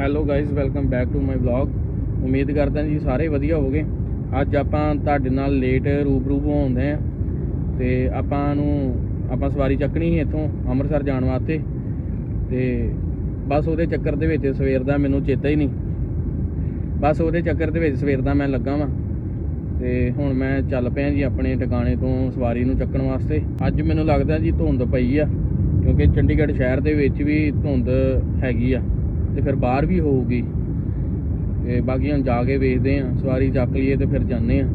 Hello guys welcome back to my vlog ਉਮੀਦ ਕਰਦਾ ਜੀ ਸਾਰੇ ਵਧੀਆ ਹੋਵੋਗੇ। ਅੱਜ ਆਪਾਂ ਤੁਹਾਡੇ ਨਾਲ ਲੇਟ ਰੂਬਰੂ ਹੋਉਂਦੇ ਆ ਤੇ ਆਪਾਂ ਨੂੰ, ਆਪਾਂ ਸਵਾਰੀ ਚੱਕਣੀ ਸੀ ਇੱਥੋਂ ਅੰਮ੍ਰਿਤਸਰ ਜਾਣ ਵਾਸਤੇ। ਤੇ ਬਸ ਉਹਦੇ ਚੱਕਰ ਦੇ ਵਿੱਚ ਸਵੇਰ ਦਾ ਮੈਨੂੰ ਚੇਤਾ ਹੀ ਨਹੀਂ। ਬਸ ਉਹਦੇ ਚੱਕਰ ਦੇ ਵਿੱਚ ਸਵੇਰ ਦਾ ਮੈਂ ਲੱਗਾ ਵਾਂ। ਤੇ ਹੁਣ ਮੈਂ ਚੱਲ ਪਿਆ ਜੀ ਆਪਣੇ ਟਿਕਾਣੇ ਤੋਂ ਸਵਾਰੀ ਨੂੰ ਚੱਕਣ ਵਾਸਤੇ। ਅੱਜ ਮੈਨੂੰ ਲੱਗਦਾ ਜੀ ਧੁੰਦ ਪਈ ਆ। ਕਿਉਂਕਿ ਚੰਡੀਗੜ੍ਹ ਸ਼ਹਿਰ ਦੇ ਵਿੱਚ ਵੀ ਧੁੰਦ ਹੈਗੀ ਆ। ਤੇ ਫਿਰ ਬਾਹਰ ਵੀ ਹੋਊਗੀ। ਤੇ ਬਾਕੀ ਹੁਣ ਜਾ ਕੇ ਵੇਖਦੇ ਆ ਸਵਾਰੀ ਚੱਕ ਲਈਏ ਤੇ ਫਿਰ ਜਾਂਦੇ ਆ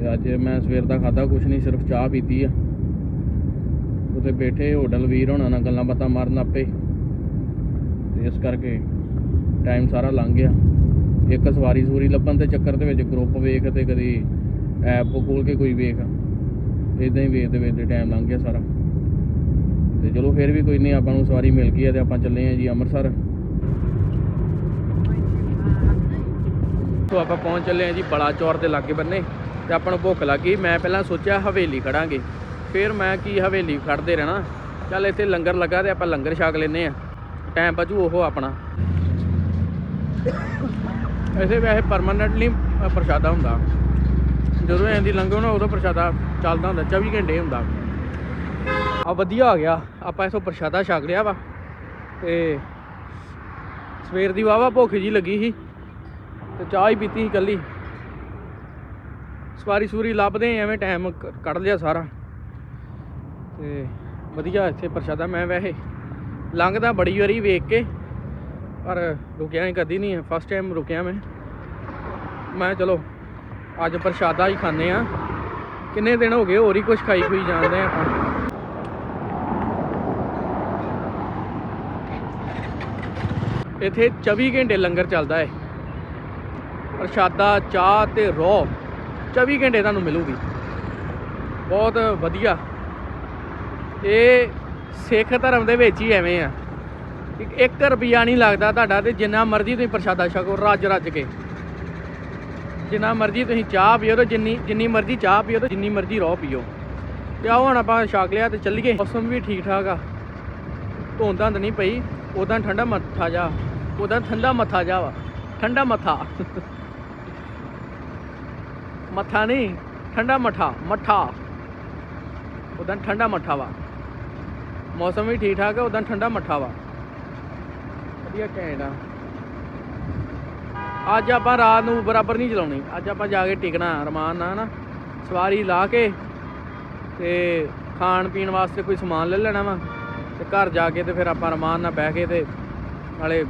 ਤੇ ਅੱਜ ਮੈਂ ਸਵੇਰ ਦਾ ਖਾਦਾ ਕੁਛ ਨਹੀਂ, ਸਿਰਫ ਚਾਹ ਪੀਤੀ ਆ। ਉੱਥੇ ਬੈਠੇ ਹੋਟਲ ਵੀਰ ਹੋਣਾ ਨਾਲ ਗੱਲਾਂ ਬਾਤਾਂ ਮਾਰਨ ਆਪੇ। ਤੇ ਇਸ ਕਰਕੇ ਟਾਈਮ ਸਾਰਾ ਲੰਘ ਗਿਆ। ਇੱਕ ਸਵਾਰੀ ਸੂਰੀ ਲੱਭਣ ਦੇ ਚੱਕਰ ਦੇ ਵਿੱਚ ਗਰੁੱਪ ਵੇਖ ਤੇ ਕਦੀ ਐਪ ਖੋਲ ਕੇ ਕੋਈ ਵੇਖ। ਇਦਾਂ ਹੀ ਵੇਖਦੇ ਵੇਖਦੇ ਟਾਈਮ ਲੰਘ ਗਿਆ ਸਾਰਾ। ਤੇ ਚਲੋ ਫਿਰ ਵੀ ਕੋਈ ਨਹੀਂ, ਆਪਾਂ ਨੂੰ ਸਵਾਰੀ ਮਿਲ ਗਈ ਹੈ ਤੇ ਆਪਾਂ ਚੱਲੇ ਆ ਜੀ ਅੰਮ੍ਰਿਤਸਰ। ਤੋਂ ਆਪਾਂ ਪਹੁੰਚ ਚੱਲੇ ਆ ਜੀ ਬੜਾ ਚੌਰ ਦੇ ਲਾਗੇ ਬੰਨੇ ਤੇ ਆਪਾਂ ਨੂੰ ਭੁੱਖ ਲੱਗੀ। ਮੈਂ ਪਹਿਲਾਂ ਸੋਚਿਆ ਹਵੇਲੀ ਖੜਾਂਗੇ, ਫਿਰ ਮੈਂ ਕੀ ਹਵੇਲੀ ਖੜਦੇ ਰਹਿਣਾ। ਚੱਲ ਇੱਥੇ ਲੰਗਰ ਲੱਗਾ ਤੇ ਆਪਾਂ ਲੰਗਰ ਛਾਕ ਲੈਨੇ ਆ ਟਾਈਮ ਬਚੂ ਉਹ ਆਪਣਾ। ਐਸੇ ਵੈਸੇ ਪਰਮਾਨੈਂਟਲੀ ਪ੍ਰਸ਼ਾਦਾ ਹੁੰਦਾ। ਜਦੋਂ ਐਂਦੀ ਲੰਗਰ ਨਾ, ਉਦੋਂ ਪ੍ਰਸ਼ਾਦਾ ਚੱਲਦਾ ਹੁੰਦਾ 24 ਘੰਟੇ ਹੁੰਦਾ। ਆ ਵਧੀਆ ਆ ਗਿਆ। ਆਪਾਂ ਇਥੋਂ ਪ੍ਰਸ਼ਾਦਾ ਛਕ ਲਿਆ ਵਾ ਤੇ ਸਵੇਰ ਦੀ ਵਾਵਾ ਭੁੱਖ ਜੀ ਲੱਗੀ ਸੀ ਤੇ ਚਾਹ ਹੀ ਪੀਤੀ ਸੀ ਕੱਲੀ ਸਵਾਰੀ ਸੂਰੀ ਲੱਭਦੇ ਐਵੇਂ ਟਾਈਮ ਕੱਢ ਲਿਆ ਸਾਰਾ। ਤੇ ਵਧੀਆ ਇੱਥੇ ਪ੍ਰਸ਼ਾਦਾ ਮੈਂ ਵੈਸੇ ਲੰਘਦਾ ਬੜੀ ਵਾਰੀ ਵੇਖ ਕੇ, ਪਰ ਰੁਕਿਆ ਹੀ ਕਦੀ ਨਹੀਂ ਫਸਟ ਟਾਈਮ ਰੁਕਿਆ ਮੈਂ। ਮੈਂ ਚਲੋ, ਅੱਜ ਪ੍ਰਸ਼ਾਦਾ ਹੀ ਖਾਣੇ ਆ। ਕਿੰਨੇ ਦਿਨ ਹੋ ਗਏ, ਹੋਰ ਹੀ ਕੁਝ ਖਾਈ ਖੁਈ ਜਾਂਦੇ ਆ ਆਪਾਂ। ਇੱਥੇ 24 ਘੰਟੇ ਲੰਗਰ ਚੱਲਦਾ ਹੈ। ਪ੍ਰਸ਼ਾਦਾ, ਚਾਹ ਤੇ ਰੋ 24 ਘੰਟੇ ਤੁਹਾਨੂੰ ਮਿਲੂਗੀ। ਬਹੁਤ ਵਧੀਆ। ਇਹ ਸਿੱਖ ਧਰਮ ਦੇ ਵਿੱਚ ਹੀ ਐਵੇਂ ਆ। ਕਿ 1 ਰੁਪਿਆ ਨਹੀਂ ਲੱਗਦਾ ਤੁਹਾਡਾ ਤੇ ਜਿੰਨਾ ਮਰਜ਼ੀ ਤੁਸੀਂ ਪ੍ਰਸ਼ਾਦਾ ਛਕੋ, ਰੱਜ ਰੱਜ ਕੇ। ਜਿੰਨਾ ਮਰਜ਼ੀ ਤੁਸੀਂ ਚਾਹ ਪੀਓ ਤੇ ਜਿੰਨੀ ਜਿੰਨੀ ਮਰਜ਼ੀ ਚਾਹ ਪੀਓ ਤੇ ਜਿੰਨੀ ਮਰਜ਼ੀ ਰੋ ਪੀਓ। ਤੇ ਆਓ ਹੁਣ ਆਪਾਂ ਛਕ ਲਿਆ ਤੇ ਚੱਲੀਏ। ਮੌਸਮ ਵੀ ਠੀਕ ਠਾਕ ਆ। ਧੁੰਦ ਧੰਦ ਨਹੀਂ ਪਈ ਉਦਾਂ ਠੰਡਾ ਮੱਥਾ ਜਾ। ਉਦਾਂ ਠੰਡਾ ਮੱਥਾ ਜਾ ਵਾ। ਠੰਡਾ ਮੱਥਾ। ਮੱਥਾ ਨਹੀਂ, ਠੰਡਾ ਮੱਠਾ ਮੱਠਾ। ਉਦਾਂ ਠੰਡਾ ਮੱਠਾ ਵਾ। ਮੌਸਮ ਵੀ ਠੀਕ ਠਾਕ ਹੈ ਉਦਾਂ ਠੰਡਾ ਮੱਠਾ ਵਾ। ਵਧੀਆ ਘੈਂਟ ਆ। ਅੱਜ ਆਪਾਂ ਰਾਤ ਨੂੰ ਬਰਾਬਰ ਨਹੀਂ ਚਲਾਉਣੀ। ਅੱਜ ਆਪਾਂ ਜਾ ਕੇ ਟਿਕਣਾ, ਰਮਾਨ ਨਾਲ ਨਾ। ਸਵਾਰੀ ਲਾ ਕੇ ਤੇ ਖਾਣ ਪੀਣ ਵਾਸਤੇ ਕੋਈ ਸਮਾਨ ਲੈ ਲੈਣਾ ਵਾ। ਤੇ ਘਰ ਜਾ ਕੇ ਤੇ ਫਿਰ ਆਪਾਂ ਰਮਾਨ ਨਾਲ ਬਹਿ ਕੇ ਤੇ ਨਾਲੇ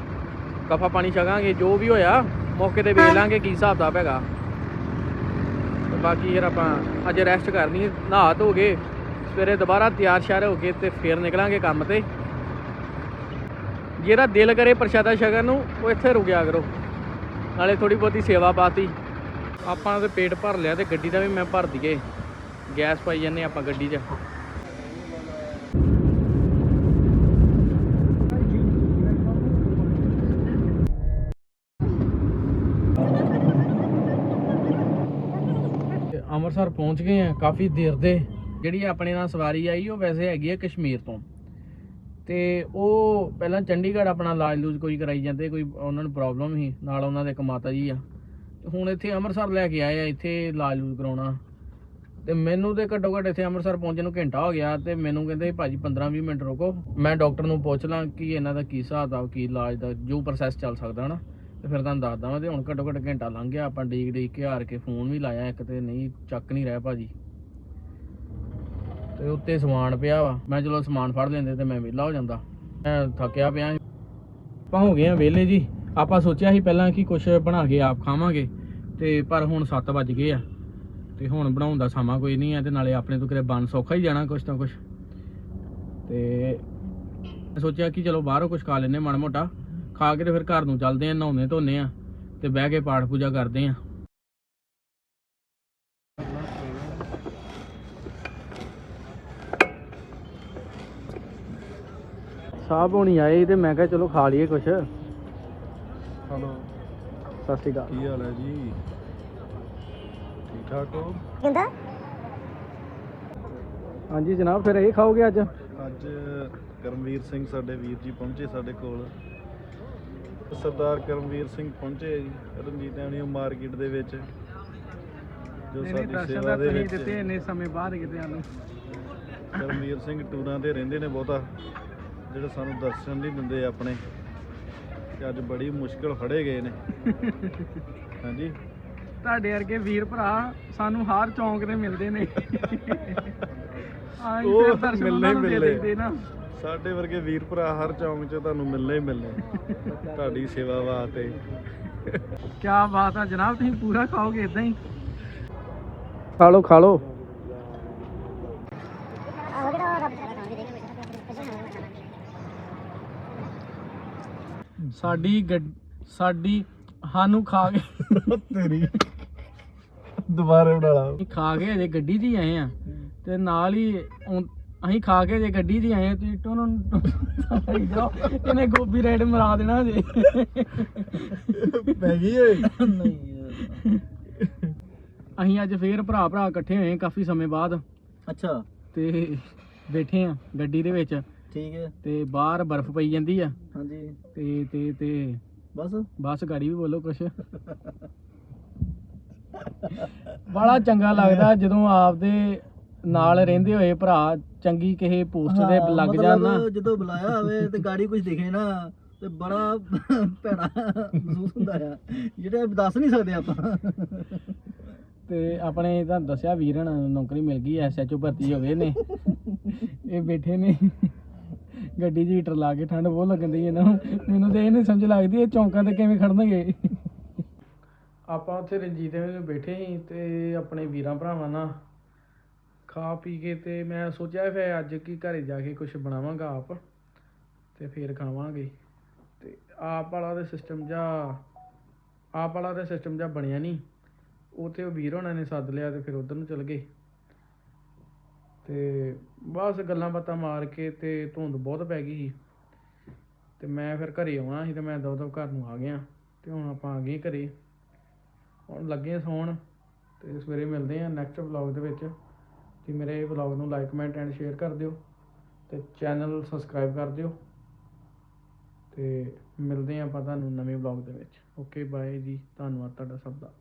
ਕਫਾ ਪਾਣੀ ਛਕਾਂਗੇ, ਜੋ ਵੀ ਹੋਇਆ, ਮੌਕੇ ਤੇ ਵੇਖ ਲਾਂਗੇ ਕੀ ਹਿਸਾਬ ਦਾ ਹੈਗਾ। ਤੇ ਬਾਕੀ ਯਾਰ ਆਪਾਂ ਅੱਜ ਰੈਸਟ ਕਰਨੀ ਨਹਾ ਧੋ ਕੇ, ਸਵੇਰੇ ਦੁਬਾਰਾ ਤਿਆਰ ਸ਼ਿਆਰ ਹੋ ਕੇ ਤੇ ਫਿਰ ਨਿਕਲਾਂਗੇ ਕੰਮ ਤੇ। ਜਿਹੜਾ ਦਿਲ ਕਰੇ ਪ੍ਰਸ਼ਾਦਾ ਸ਼ਗਨ ਨੂੰ, ਉਹ ਇੱਥੇ ਰੁਕਿਆ ਕਰੋ। ਨਾਲੇ ਥੋੜੀ ਬਹੁਤੀ ਸੇਵਾ ਪਾਤੀ। ਆਪਾਂ ਤੇ ਪੇਟ ਭਰ ਲਿਆ ਤੇ ਗੱਡੀ ਦਾ ਵੀ ਮੈਂ ਭਰ ਦਈਏ। ਗੈਸ ਪਾਈ ਜਾਂਦੇ ਆਪਾਂ ਗੱਡੀ 'ਚ ਤੇ ਅੰਮ੍ਰਿਤਸਰ ਪਹੁੰਚ ਗਏ ਆ ਕਾਫੀ ਦੇਰ ਦੇ। ਜਿਹੜੀ ਆਪਣੇ ਨਾਲ ਸਵਾਰੀ ਆਈ, ਉਹ ਵੈਸੇ ਹੈਗੀ ਆ ਕਸ਼ਮੀਰ ਤੋਂ। ਤੇ ਉਹ ਪਹਿਲਾਂ ਚੰਡੀਗੜ੍ਹ ਆਪਣਾ ਇਲਾਜ ਲੂਜ ਕੋਈ ਕਰਾਈ ਜਾਂਦੇ, ਕੋਈ ਉਹਨਾਂ ਨੂੰ ਪ੍ਰੋਬਲਮ ਸੀ, ਨਾਲ ਉਹਨਾਂ ਦੇ ਇੱਕ ਮਾਤਾ ਜੀ ਆ। ਤੇ ਹੁਣ ਇੱਥੇ ਅੰਮ੍ਰਿਤਸਰ ਲੈ ਕੇ ਆਏ ਆ, ਇੱਥੇ ਇਲਾਜ ਲੂਜ ਕਰਾਉਣਾ। ਤੇ ਮੈਨੂੰ ਤੇ ਘੱਟੋ ਘੱਟ ਇੱਥੇ ਅੰਮ੍ਰਿਤਸਰ ਪਹੁੰਚਣ ਨੂੰ ਘੰਟਾ ਹੋ ਗਿਆ ਤੇ ਮੈਨੂੰ ਕਹਿੰਦੇ ਭਾਜੀ 15-20 ਮਿੰਟ ਰੁਕੋ। ਮੈਂ ਡਾਕਟਰ ਨੂੰ ਪੁੱਛ ਲਾਂ ਕਿ ਇਹਨਾਂ ਦਾ ਕੀ ਹਿਸਾਬ ਦਾ ਕੀ ਇਲਾਜ ਦਾ, ਜੋ ਪ੍ਰੋਸੈਸ ਚੱਲ ਸਕਦਾ, ਹਨਾ। ਤੇ ਫਿਰ ਤੁਹਾਨੂੰ ਦੱਸਦਾ ਮੈਂ ਤੇ ਹੁਣ ਘੱਟੋ ਘੱਟ ਘੰਟਾ ਲੰਘ ਗਿਆ, ਆਪਾਂ ਡੀਕ ਡੀਕ ਕੇ ਹਾਰ ਕੇ ਫੋਨ ਵੀ ਲਾਇਆ ਇੱਕ ਤੇ ਨਹੀਂ, ਚੱਕ ਨਹੀਂ ਰਿਹਾ ਭਾਜੀ। ਤੇ ਉੱਤੇ ਸਮਾਨ ਪਿਆ ਵਾ, ਮੈਂ ਚਲੋ ਸਮਾਨ ਫੜ ਲੈਂਦੇ ਤੇ ਮੈਂ ਵਿਹਲਾ ਹੋ ਜਾਂਦਾ। ਮੈਂ ਥੱਕਿਆ ਪਿਆ ਆਪਾਂ ਹੋ ਗਏ ਆ ਵਿਹਲੇ ਜੀ। ਆਪਾਂ ਸੋਚਿਆ ਸੀ ਪਹਿਲਾਂ ਕਿ ਕੁਝ ਬਣਾ ਕੇ ਆਪ ਖਾਵਾਂਗੇ, ਤੇ ਪਰ ਹੁਣ 7 ਵੱਜ ਗਏ ਆ। ਤੇ ਹੁਣ ਬਣਾਉਣ ਦਾ ਸਮਾਂ ਕੋਈ ਨਹੀਂ ਹੈ ਤੇ ਨਾਲੇ ਆਪਣੇ ਤੋਂ ਕਿਤੇ ਬਣ ਸੌਖਾ ਹੀ ਜਾਣਾ ਕੁਛ ਤਾਂ ਕੁਛ। ਤੇ ਸੋਚਿਆ ਕਿ ਚਲੋ ਬਾਹਰੋਂ ਕੁਝ ਖਾ ਲੈਨੇ ਮਾੜਾ ਮੋਟਾ। ਖਾ ਕੇ ਤੇ ਫਿਰ ਘਰ ਨੂੰ ਚੱਲਦੇ ਆ ਨਹਾਉਂਦੇ ਧੋਨੇ ਆ ਤੇ ਬਹਿ ਕੇ ਪਾਠ ਪੂਜਾ ਕਰਦੇ ਆ। ਸਾਹਬ ਹੋਣੀ ਆਏ ਤੇ ਮੈਂ ਕਿਹਾ ਚਲੋ ਖਾ ਲਈਏ ਕੁਛ। ਸਤਿ ਸ਼੍ਰੀ ਅਕਾਲ। ਕੀ ਹਾਲ ਹੈ ਜੀ? ਠੀਕ ਠਾਕ ਹੋ? ਕਹਿੰਦਾ ਹਾਂਜੀ ਜਨਾਬ ਫਿਰ ਇਹ ਖਾਓਗੇ ਅੱਜ? ਅੱਜ ਕਰਮਵੀਰ ਸਿੰਘ ਸਾਡੇ ਵੀਰ ਜੀ ਪਹੁੰਚੇ ਸਾਡੇ ਕੋਲ। ਸਰਦਾਰ ਕਰਮਵੀਰ ਸਿੰਘ ਪਹੁੰਚੇ ਜੀ ਰਣਜੀਤ ਐਵਨਿਊ ਮਾਰਕੀਟ ਦੇ ਵਿੱਚ ਜੋ ਸਾਡੀ ਸੇਵਾ ਦੇ ਵਿੱਚ। ਦਿੱਤੇ ਇੰਨੇ ਸਮੇਂ ਬਾਅਦ ਕਿਤੇ ਸਾਨੂੰ ਕਰਮਵੀਰ ਸਿੰਘ ਟੂਰਾਂ ਤੇ ਰਹਿੰਦੇ ਨੇ ਬਹੁਤਾ ਜਿਹੜੇ ਸਾਨੂੰ ਦਰਸ਼ਨ ਨਹੀਂ ਦਿੰਦੇ ਆਪਣੇ ਤੇ ਅੱਜ ਬੜੀ ਮੁਸ਼ਕਲ ਫੜੇ ਗਏ ਨੇ। ਹਾਂਜੀ? ਤੁਹਾਡੇ ਵਰਗੇ ਵੀਰ ਭਰਾ ਸਾਨੂੰ ਹਰ ਚੌਂਕ ਤੇ ਮਿਲਦੇ ਨੇ। ਉਹ ਮਿਲਣੇ ਨਾ ਸਾਡੇ ਵਰਗੇ ਵੀਰ ਭਰਾ ਹਰ ਚੌਂਕ 'ਚ ਤੁਹਾਨੂੰ ਮਿਲਣੇ ਹੀ ਮਿਲਣੇ। ਤੁਹਾਡੀ ਸੇਵਾ ਵਾਸਤੇ। ਕੀ ਬਾਤ ਆ ਜਨਾਬ ਤੁਸੀਂ ਪੂਰਾ ਖਾਓਗੇ ਇਦਾਂ ਹੀ। ਖਾ ਲਓ ਖਾ ਲਓ। ਸਾਡੀ ਗੱਡ- ਸਾਡੀ ਸਾਨੂੰ ਖਾ ਕੇ ਤੇਰੀ। ਦੁਬਾਰੇ ਬਣਾ ਲਾ। ਖਾ ਕੇ ਅਜੇ ਗੱਡੀ 'ਚ ਹੀ ਆਏ ਆ। ਤੇ ਨਾਲ ਹੀ ਉਂ- ਅਸੀਂ ਖਾ ਕੇ ਅਜੇ ਗੱਡੀ 'ਚ ਹੀ ਆਏ ਤੁਸੀਂ ਟੋਨ ਜਾਓ ਇਹਨੇ ਗੋਪੀ ਰਾਈਡ ਮਰਾ ਦੇਣਾ ਜੇ। ਪੈ ਗਈ ਏ ਅਸੀਂ ਅੱਜ ਫੇਰ ਭਰਾ ਭਰਾ ਇਕੱਠੇ ਹੋਏ ਕਾਫੀ ਸਮੇਂ ਬਾਅਦ। ਅੱਛਾ। ਤੇ ਬੈਠੇ ਆ ਗੱਡੀ ਦੇ ਵਿੱਚ। ਠੀਕ ਹੈ। ਤੇ ਬਾਹਰ ਬਰਫ਼ ਪਈ ਜਾਂਦੀ ਆ। ਹਾਂਜੀ। ਤੇ ਤੇ ਤੇ ਬਸ। ਬਸ ਗਾੜੀ ਵੀ ਬੋਲੋ ਕੁਛ। ਬੜਾ ਚੰਗਾ ਲੱਗਦਾ ਜਦੋਂ ਆਪਦੇ ਨਾਲ ਰਹਿੰਦੇ ਹੋਏ ਭਰਾ ਚੰਗੀ ਕਿਸੇ ਪੋਸਟ ਤੇ ਲੱਗ ਜਾਣ ਨਾ। ਜਦੋਂ ਬੁਲਾਇਆ ਹੋਵੇ ਤੇ ਗਾੜੀ ਕੁਝ ਦਿਖੇ ਨਾ ਤੇ ਬੜਾ ਭੈੜਾ ਮਹਿਸੂਸ ਹੁੰਦਾ ਆ। ਜਿਹੜੇ ਦੱਸ ਨਹੀਂ ਸਕਦੇ ਆਪਾਂ। ਤੇ ਆਪਣੇ ਤੁਹਾਨੂੰ ਦੱਸਿਆ ਵੀਰਨ ਨੌਕਰੀ ਮਿਲ ਗਈ ਐਸਐਚਓ ਭਰਤੀ ਹੋ ਗਏ ਨੇ। ਇਹ ਬੈਠੇ ਨੇ। ਗੱਡੀ 'ਚ ਹੀਟਰ ਲਾ ਕੇ ਠੰਡ ਬਹੁਤ ਲੱਗਦੀ ਇਹਨਾਂ ਨੂੰ। ਮੈਨੂੰ ਤੇ ਇਹ ਨਹੀਂ ਸਮਝ ਲੱਗਦੀ ਇਹ ਚੌਂਕਾਂ ਤੇ ਕਿਵੇਂ ਖੜਨਗੇ। ਆਪਾਂ ਉੱਥੇ ਰਣਜੀਤ ਐਵੇਂ ਬੈਠੇ ਸੀ ਤੇ ਆਪਣੇ ਵੀਰਾਂ ਭਰਾਵਾਂ ਨਾਲ ਖਾ ਪੀ ਕੇ ਤੇ ਮੈਂ ਸੋਚਿਆ ਫਿਰ ਅੱਜ ਕੀ ਘਰੇ ਜਾ ਕੇ ਕੁਝ ਬਣਾਵਾਂਗਾ ਆਪ ਤੇ ਫਿਰ ਖਾਵਾਂਗੇ। ਤੇ ਆਪ ਵਾਲਾ ਤੇ ਸਿਸਟਮ ਜਾਂ, ਆਪ ਵਾਲਾ ਤੇ ਸਿਸਟਮ ਜਾਂ ਬਣਿਆ ਨਹੀਂ ਉਹ ਤੇ ਉਹ ਵੀਰ ਹੋਣਾ ਨੇ ਸੱਦ ਲਿਆ ਤੇ ਫਿਰ ਉਧਰ ਨੂੰ ਚਲ ਗਏ। ਤੇ ਬਸ ਗੱਲਾਂ ਬਾਤਾਂ ਮਾਰ ਕੇ ਤੇ ਧੁੰਦ ਬਹੁਤ ਪੈ ਗਈ ਸੀ। ਤੇ ਮੈਂ ਫਿਰ ਘਰੇ ਆਉਣਾ ਸੀ ਤੇ ਮੈਂ ਦੋ ਦੋ ਘਰ ਨੂੰ ਆ ਗਿਆ। ਤੇ ਹੁਣ ਆਪਾਂ ਆ ਗਏ ਘਰੇ। ਹੁਣ ਲੱਗੇ ਸੌਣ ਤੇ ਸਵੇਰੇ ਮਿਲਦੇ ਆ ਨੈਕਸਟ ਵਲੌਗ ਦੇ ਵਿੱਚ। ਤੇ ਮੇਰੇ ਵਲੌਗ ਨੂੰ ਲਾਈਕ ਕਮੈਂਟ ਐਂਡ ਸ਼ੇਅਰ ਕਰ ਦਿਓ ਤੇ ਚੈਨਲ ਸਬਸਕ੍ਰਾਈਬ ਕਰ ਦਿਓ ਤੇ ਮਿਲਦੇ ਆ ਆਪਾਂ ਤੁਹਾਨੂੰ ਨਵੇਂ ਵਲੌਗ ਦੇ ਵਿੱਚ। ਓਕੇ ਬਾਏ ਜੀ। ਧੰਨਵਾਦ ਤੁਹਾਡਾ ਸਭ ਦਾ।